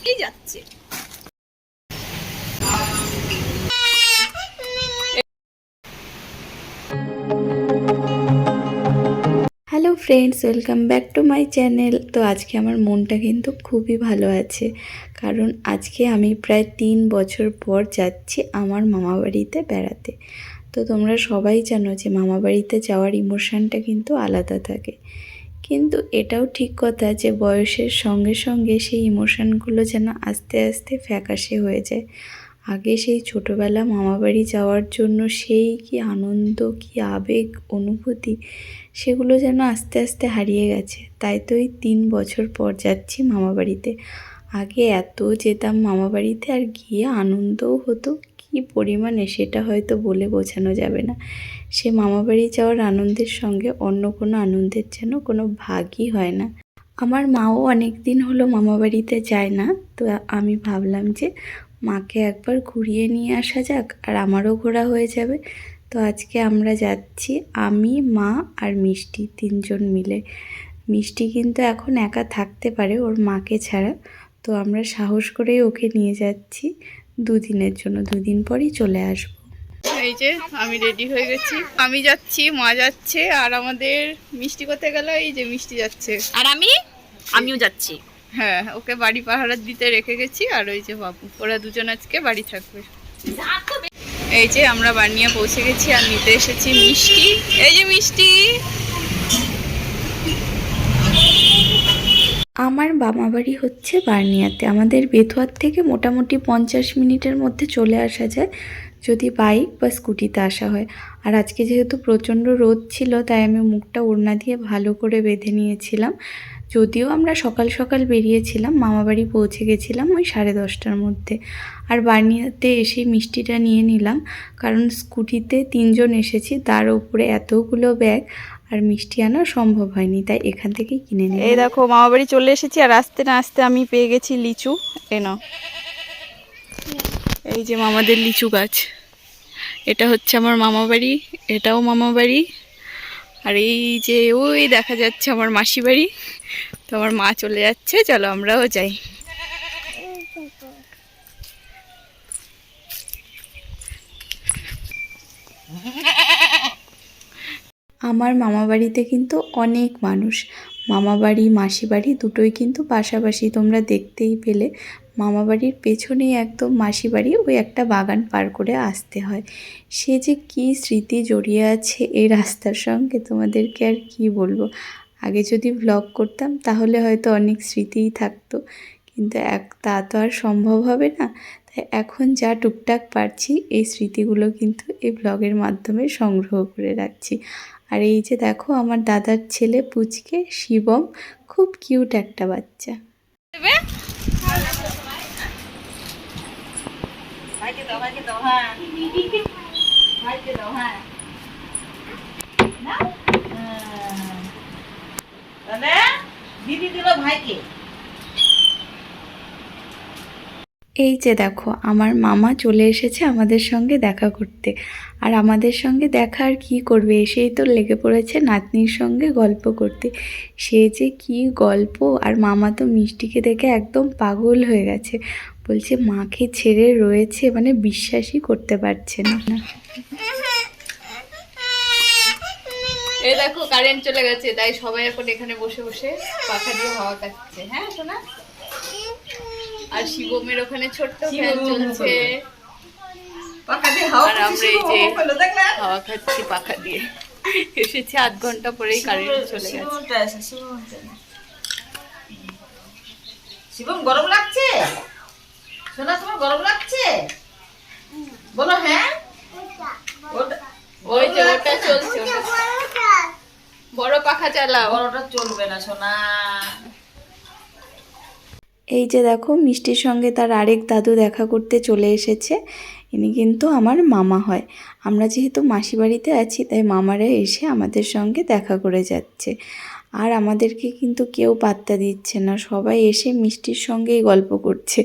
আজকেই যাচ্ছে। Hello friends, welcome back to my channel. তো আজকে আমার মনটা কিন্তু খুবই ভালো আছে, কারণ আজকে আমি প্রায় তিন বছর পর যাচ্ছি আমার মামা বাড়িতে। তো তোমরা সবাই জানো যে মামা বাড়িতে যাওয়ার ইমোশনটা কিন্তু আলাদা থাকে। কিন্তু এটাও ঠিক কথা যে বয়সের সঙ্গে সঙ্গে সেই ইমোশনগুলো যেন আস্তে আস্তে ফ্যাকাশে হয়ে যায়। আগে সেই ছোটোবেলা মামাবাড়ি যাওয়ার জন্য সেই কি আনন্দ, কি আবেগ, অনুভূতি, সেগুলো যেন আস্তে আস্তে হারিয়ে গেছে। তাই তো এই তিন বছর পর যাচ্ছি মামাবাড়িতে। আগে এত যেতাম মামাবাড়িতে আর গিয়ে আনন্দও হতো। কি পরিমাণে সেটা হয়তো বলে বোঝানো যাবে না। সে মামাবাড়ি যাওয়ার আনন্দের সঙ্গে অন্য কোনো আনন্দের যেন কোনো ভাগই হয় না। আমার মাও অনেক দিন হলো মামাবাড়িতে যায় না, তো আমি ভাবলাম যে মাকে একবার ঘুরিয়ে নিয়ে আসা যাক আর আমারও ঘোরা হয়ে যাবে। তো আজকে আমরা যাচ্ছি, আমি, মা আর মিষ্টি তিনজন মিলে। মিষ্টি কিন্তু এখন একা থাকতে পারে ওর মাকে ছাড়া, তো আমরা সাহস করেই ওকে নিয়ে যাচ্ছি। দুদিনের জন্য, দুদিন পরই চলে আসব। এই যে আমি রেডি হয়ে গেছি। আমি যাচ্ছি মা যাচ্ছে আর আমাদের মিষ্টি কোথায় গেল? এই যে মিষ্টি যাচ্ছে। আর আমি? আমিও যাচ্ছি। হ্যাঁ ওকে বাড়ি পাহারা দিতে রেখে গেছি আর ওই যে বাবু। ওরা দুজন আজকে বাড়ি থাকবে। এই যে আমরা বানিয়ে পৌঁছে গেছি আর নিতে এসেছি মিষ্টি। এই যে মিষ্টি। আমার মামা বাড়ি হচ্ছে বার্নিয়াতে। আমাদের বেথুয়ার থেকে মোটামুটি পঞ্চাশ মিনিটের মধ্যে চলে আসা যায়। যদি বাইক বা স্কুটিতে আসা হয়। আর আজকে যেহেতু প্রচণ্ড রোদ ছিল, তাই আমি মুখটা ওড়না দিয়ে ভালো করে বেঁধে নিয়েছিলাম। যদিও আমরা সকাল সকাল বেরিয়েছিলাম মামাবাড়ি পৌঁছে গেছিলাম ওই সাড়ে দশটার মধ্যে। আর বার্নিয়াতে এসে মিষ্টিটা নিয়ে নিলাম, কারণ স্কুটিতে তিনজন এসেছি, তার উপরে এতগুলো ব্যাগ আর মিষ্টি আনা সম্ভব হয়নি, তাই এখান থেকেই কিনে নিলাম। এই দেখো, মামা বাড়ি চলে এসেছি, আর আসতে না আসতে আমি পেয়ে গেছি লিচু। এ নাও। এই যে মামাদের লিচু গাছ। এটা হচ্ছে আমার মামা বাড়ি, এটাও মামা বাড়ি। আর এই যে, ওই দেখা যাচ্ছে আমার মাসি বাড়ি। তো আমার মা চলে যাচ্ছে, চলো আমরাও যাই। আমার মামা বাড়িতে কিন্তু অনেক মানুষ। মামা বাড়ি, মাসি বাড়ি দুটোই কিন্তু পাশাপাশি তোমরা দেখতেই পেলে। মামা বাড়ির পেছনেই একদম মাসি বাড়ি ওই একটা বাগান পার করে আসতে হয়। সে যে কী স্মৃতি জড়িয়ে আছে এই রাস্তার সঙ্গে, তোমাদেরকে আর কি বলব? আগে যদি ভ্লগ করতাম, তাহলে হয়তো অনেক স্মৃতিই থাকতো। কিন্তু এক, তা তো আর সম্ভব হবে না। তাই এখন যা টুকটাক পারছি, এই স্মৃতিগুলো কিন্তু এই ব্লগের মাধ্যমে সংগ্রহ করে রাখছি। আর এই যে দেখো, আমার দাদার ছেলে পুচকে, শিবম, খুব কিউট একটা বাচ্চা। এই যে দেখো, আমার মামা চলে এসেছে আমাদের সঙ্গে দেখা করতে। আর আমাদের সঙ্গে দেখা আর কী করবে? এসেই তো লেগে পড়েছে নাতনির সঙ্গে গল্প করতে। সে যে কি গল্প, আর মামা তো মিষ্টিকে দেখে একদম পাগল হয়ে গেছে। বলছে মাকে ছেড়ে রয়েছে মানে বিশ্বাসই করতে পারছে না। এই দেখো কারেন্ট চলে গেছে। তাই সবাই এখন এখানে বসে বসে পাখা দিয়ে হাওয়া খাচ্ছে হ্যাঁ শোনা আর শিবমের ওখানে ছোট্ট ফ্যান চলছে। পাখা দিয়ে হাওয়া আর আমরা এই যে হাওয়া খাচ্ছি পাখা দিয়ে। এসেছে আধ ঘণ্টা পরেই কারেন্ট চলে গেছে। শিবম গরম লাগছে? সোনা তোমার গরম লাগছে? বলো হ্যাঁ? ওই যে ওটা চলছে বড় পাখা চালাও। বড়টা চলবে না সোনা। এই যে দেখো মিষ্টির সঙ্গে তার আরেক দাদু দেখা করতে চলে এসেছে। ইনি কিন্তু আমার মামা হয়। আমরা যেহেতু মাসি বাড়িতে আছি তাই মামারা এসে আমাদের সঙ্গে দেখা করে যাচ্ছে। আর আমাদেরকে কিন্তু কেউ পাত্তা দিচ্ছে না। সবাই এসে মিষ্টির সঙ্গেই গল্প করছে।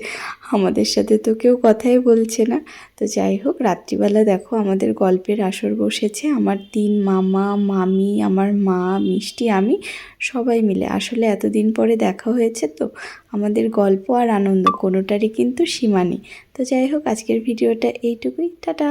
আমাদের সাথে তো কেউ কথাই বলছে না। তো যাই হোক, রাত্রিবেলা দেখো আমাদের গল্পের আসর বসেছে। আমার তিন মামা, মামি, আমার মা, মিষ্টি, আমি সবাই মিলে। আসলে এতদিন পরে দেখা হয়েছে তো আমাদের গল্প আর আনন্দ কোনোটারই কিন্তু সীমা নেই। তো যাই হোক, আজকের ভিডিওটা এইটুকুই। টাটা!